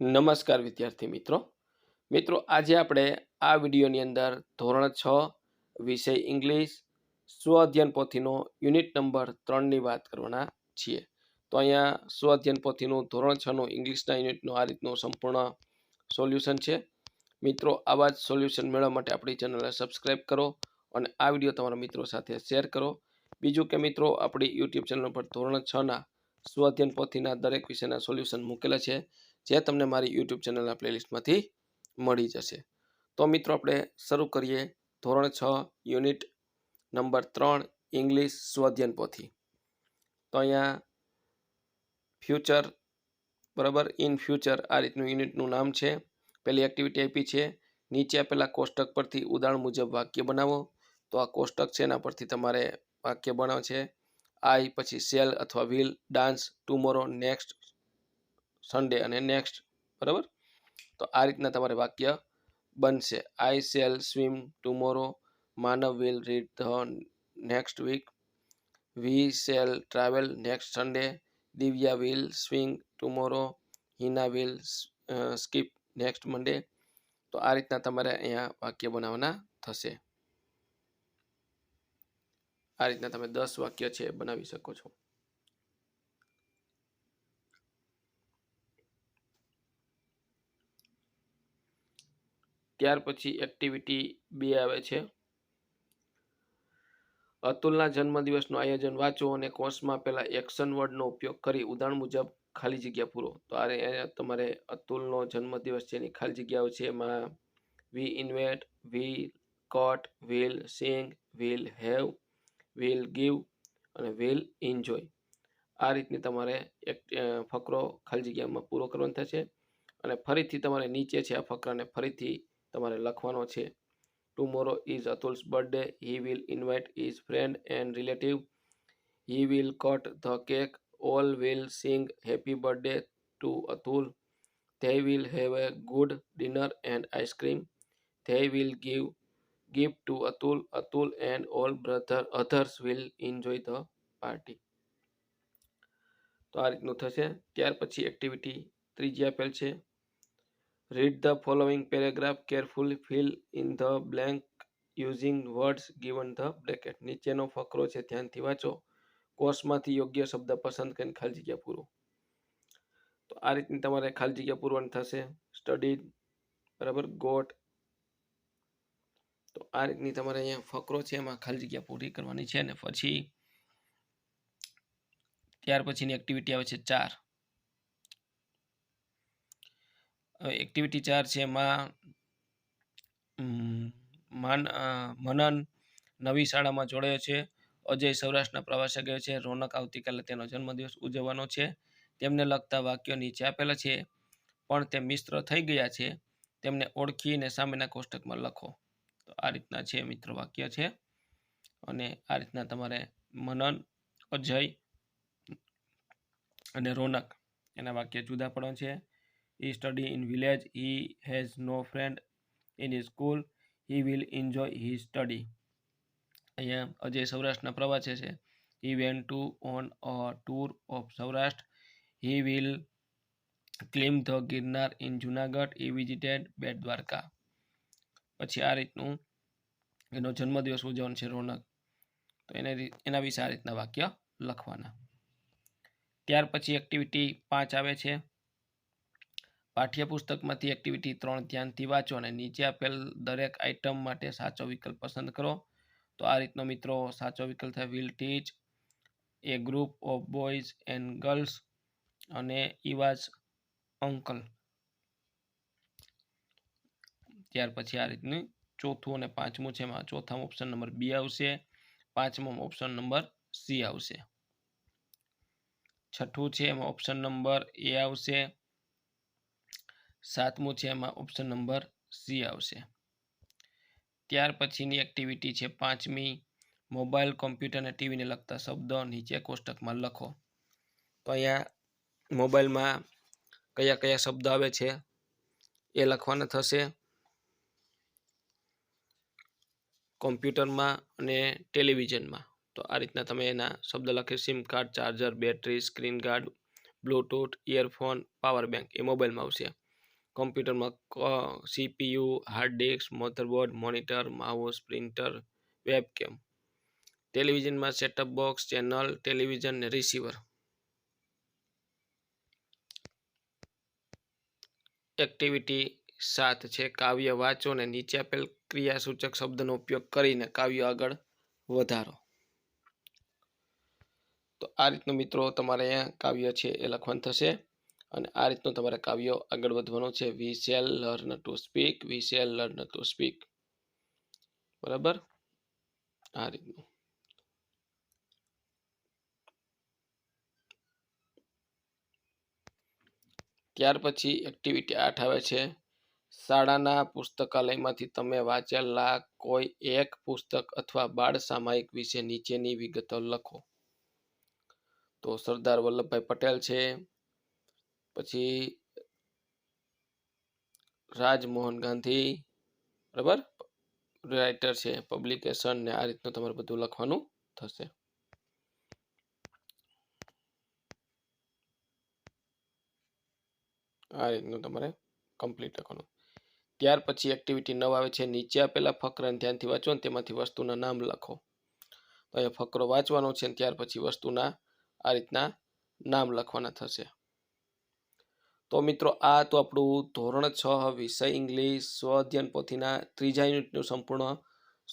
નમસ્કાર વિદ્યાર્થી મિત્રો. મિત્રો, આજે આપણે આ વિડીયોની અંદર ધોરણ છ, વિષય ઇંગ્લિશ સ્વ અધ્યયન પોથીનો યુનિટ નંબર ત્રણની વાત કરવાના છીએ. તો અહીંયા સ્વ અધ્યયન પોથીનું ધોરણ છનું ઇંગ્લિશના યુનિટનું આ રીતનું સંપૂર્ણ સોલ્યુશન છે. મિત્રો, આવા જ સોલ્યુશન મેળવવા માટે આપણી ચેનલને સબસ્ક્રાઈબ કરો અને આ વીડિયો તમારા મિત્રો સાથે શેર કરો. બીજું કે મિત્રો, આપણી યુટ્યુબ ચેનલ પર ધોરણ છના સ્વ અધ્યયન પોથીના દરેક વિષયના સોલ્યુશન મૂકેલા છે. જે તમને મારી યુટ્યુબ ચેનલના પ્લેલિસ્ટમાંથી મળી જશે. તો મિત્રો આપણે શરૂ કરીએ ધોરણ છ, યુનિટ નંબર ત્રણ, ઇંગ્લિશ સ્વાધ્યન પોથી. તો અહીંયા ફ્યુચર, બરાબર? ઇન ફ્યુચર આ રીતનું યુનિટનું નામ છે. પહેલી એક્ટિવિટી આપી છે. નીચે આપેલા કોષ્ટક પરથી ઉદાહરણ મુજબ વાક્ય બનાવો. તો આ કોષ્ટક છે એના પરથી તમારે વાક્ય બનાવ છે આઈ, પછી સેલ અથવા will, dance, tomorrow, next Sunday અને નેક્સ્ટ બરાબર? તો આ રીતના તમારે વાક્ય બનશે. I shall swim tomorrow Manav will read the next week we shall travel next Sunday Divya will swing tomorrow Hina will skip next Monday તો આ રીતના તમારે અહીંયા વાક્ય બનાવવાના થશે. આ રીતના તમે દસ વાક્ય છે, બનાવી શકો છો. ત્યાર પછી એક્ટિવિટી બે આવે છે. અતુલના જન્મદિવસનું આયોજન વાંચો અને કોર્સમાં પહેલાં એક્શન વર્ડનો ઉપયોગ કરી ઉદાહરણ મુજબ ખાલી જગ્યા પૂરો. તો આ તમારે અતુલનો જન્મદિવસ છે એની ખાલી જગ્યાઓ છે એમાં we invite we cut will sing will have will give અને વિલ એન્જોય આ રીતની તમારે એક ફકરો ખાલી જગ્યામાં પૂરો કરવાનો થશે. અને ફરીથી તમારે નીચે છે આ ફકરાને ફરીથી તમારે લખવાનો છે tomorrow is Atul's birthday he will invite is friend and relative he will cut the cake all will sing happy birthday to Atul they will have a good dinner and ice cream they will give gift to atul atul and all brother others will enjoy the party તો આ રીતનું થશે ત્યાર પછી activity ત્રીજી આપેલ છે read the following paragraph carefully fill in the blank using words given the bracket નીચેનો ફકરો છે, ધ્યાનથી વાંચો. કોર્સમાંથી યોગ્ય શબ્દ પસંદ કરીને ખાલી જગ્યા પૂરો. તો આ રીતની તમારે ખાલી જગ્યા પૂરવાની થશે. સ્ટડી બરાબર? ગોટ તો આ રીતની તમારે અહીંયા ફકરો છે, એમાં ખાલી જગ્યા પૂરી કરવાની છે અને પછી ત્યાર પછીની એક્ટિવિટી આવે છે ચાર. એક્ટિવિટી ચાર છે એમાં માન મનન નવી શાળામાં જોડાયો છે. અજય સૌરાષ્ટ્રના પ્રવાસે ગયો છે. રોનક આવતીકાલે તેનો જન્મદિવસ ઉજવવાનો છે. તેમને લગતા વાક્યો નીચે આપેલા છે. પણ તે મિત્ર થઈ ગયા છે. તેમને ઓળખીને સામેના કોષ્ટકમાં લખો. તો આ રીતના છે મિત્ર વાક્ય છે. અને આ રીતના તમારે મનન, અજય અને રોનક એના વાક્ય જુદા પડવા છે. He study in village he has no friend in his school he will enjoy his study અહીંયા અજય સૌરાષ્ટ્રના પ્રવાસે છે he went to on a tour of Saurashtra he will climb the Girnar in Junagadh he visited Bet Dwarka પછી આ રીતનું એનો જન્મદિવસ ઉજવવાનો છે રોનક તો એને એના વિશે આ રીતના વાક્ય લખવાના ત્યાર પછી એક્ટિવિટી પાંચ આવે છે પાઠ્યપુસ્તકમાંથી એક્ટિવિટી ત્રણ ધ્યાનથી વાંચો અને નીચે આપેલ દરેક આઇટમ માટે સાચો વિકલ્પ પસંદ કરો. તો આ રીતનો મિત્રો સાચો વિકલ્પ થાય will teach a group of boys and girls અને ઇવાઝ અંકલ ત્યાર પછી આ રીતનું ચોથું અને પાંચમું છે, એમાં ચોથામાં ઓપ્શન નંબર બી આવશે, પાંચમામાં ઓપ્શન નંબર સી આવશે. છઠ્ઠું છે, એમાં ઓપ્શન નંબર એ આવશે. સાતમું છે એમાં ઓપ્શન નંબર સી આવશે. ત્યાર પછીની એક્ટિવિટી છે પાંચમી. મોબાઈલ કોમ્પ્યુટર અને ટીવીને લગતા શબ્દો નીચે કોષ્ટકમાં લખો. તો અહીંયા મોબાઈલમાં કયા કયા શબ્દ આવે છે એ લખવાના થશે. કોમ્પ્યુટરમાં અને ટેલિવિઝનમાં. તો આ રીતના તમે એના શબ્દ લખી. SIM card charger battery screen guard bluetooth earphone power bank એ મોબાઈલમાં આવશે. કોમ્પ્યુટરમાં CPU, hard disk, motherboard, monitor, mouse, printer, webcam. ટેલિવિઝનમાં setup box, channel, television ને રિસીવર. એક્ટિવિટી સાત છે, કાવ્ય વાંચો ને નીચે આપેલ ક્રિયાસૂચક શબ્દનો ઉપયોગ કરીને કાવ્ય આગળ વધારો. તો આ રીતનું મિત્રો તમારે અહીંયા કાવ્ય છે એ લખવાનું થશે. અને આ રીતનું તમારે કાવ્ય આગળ વધવાનું છે. We shall learn to speak we shall learn to speak બરાબર? આ રીતનું. ત્યાર પછી એક્ટિવિટી આઠ આવે છે. શાળાના પુસ્તકાલયમાંથી તમે વાંચેલા કોઈ એક પુસ્તક અથવા બાળ સામાયિક વિશે નીચેની વિગતો લખો. તો સરદાર વલ્લભભાઈ પટેલ છે. પછી રાજમોહન ગાંધી, બરાબર? રાઇટર છે પબ્લિકેશન ને આ રીતનું તમારે બધું લખવાનું થશે. આ રીતનું તમારે કમ્પ્લીટ લખવાનું. ત્યાર પછી એક્ટિવિટી નવ આવે છે, નીચે આપેલા ફકરાને ધ્યાનથી વાંચો ને તેમાંથી વસ્તુના નામ લખો. તો અહીંયા ફકરો વાંચવાનો છે ત્યાર પછી વસ્તુના આ રીતના નામ લખવાના થશે. તો મિત્રો, આ તો આપણું ધોરણ છ વિષય ઇંગ્લિશ, સ્વ અધ્યયન પોથીના ત્રીજા યુનિટનું સંપૂર્ણ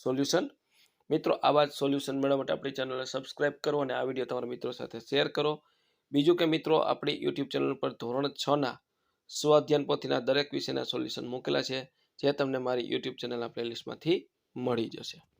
સોલ્યુશન. મિત્રો, આવા જ સોલ્યુશન મેળવવા માટે આપણી ચેનલને સબસ્ક્રાઇબ કરો અને આ વીડિયો તમારા મિત્રો સાથે શેર કરો. બીજું કે મિત્રો, આપણી યુટ્યુબ ચેનલ પર ધોરણ છના સ્વ અધ્યયન પોથીના દરેક વિષયના સોલ્યુશન મૂકેલા છે, જે તમને મારી યુટ્યુબ ચેનલના પ્લેલિસ્ટમાંથી મળી જશે.